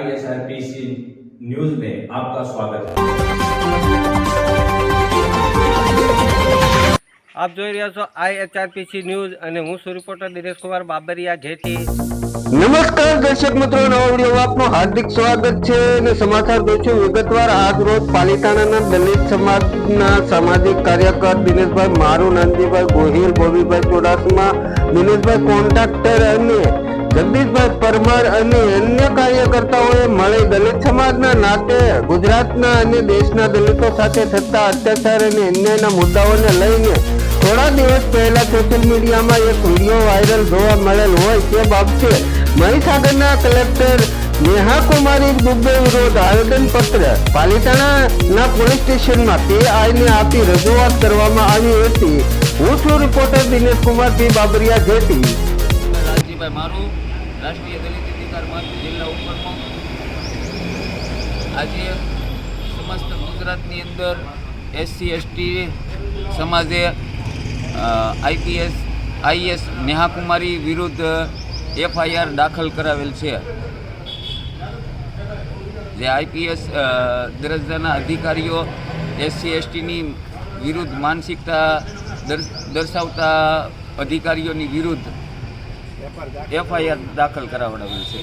आईएसआरपीसी news में आपका स्वागत है આપ જોઈ રહ્યા છો આઈએચઆરપીસી ન્યૂઝ અને હું છું રિપોર્ટર દિનેશ બાબરિયા. જેથી નમસ્કાર દર્શક મિત્રો, નવા વીડિયો આપનું હાર્દિક સ્વાગત છે અને સમાચાર જોઈશું વિગતવાર. આજ રોજ પાલિતાણાના દલિત સમાજના સામાજિક કાર્યકર દિનેશભાઈ મારુ, નંદીભાઈ ગોહિલ બોબીભાઈ ચોડાસમા, દિનેશભાઈ કોન્ટ્રાક્ટર અને જગદીશભાઈ પરમાર અને અન્ય કાર્યકર્તાઓએ મળી દલિત સમાજના નાતે ગુજરાતના અને દેશના દલિતો સાથે થતા અત્યાચાર અને અન્યાયના મુદ્દાઓને લઈને થોડા દિવસ પહેલા સોશિયલ મીડિયામાં એક વીડિયો વાયરલ જોવા મળેલ હોય તે બાબતે મહીસાગરના કલેક્ટર નેહા કુમારી દુબે વિરોધ આવેદન પત્ર પાલિતાણાના પોલીસ સ્ટેશનમાં પીઆઈને આપી રજૂઆત કરવામાં આવી હતી. હું છું reporter Dinesh Kumar P Babariya jetty. Rajibhai Maru રાષ્ટ્રીય દલિત અધિકાર મંચ જિલ્લા ઉપપ્રમુખ આજે સમસ્ત ગુજરાતની અંદર એસસી, એસટી સમાજે આઈપીએસ, આઈએસ નેહાકુમારી વિરુદ્ધ એફઆઈઆર દાખલ કરાવેલ છે જે આઈપીએસ દરજ્જાના અધિકારીઓ એસસી, એસટીની વિરુદ્ધ માનસિકતા દર્શાવતા અધિકારીઓની વિરુદ્ધ એફઆઈઆર દાખલ કરાવડાવેલ છે.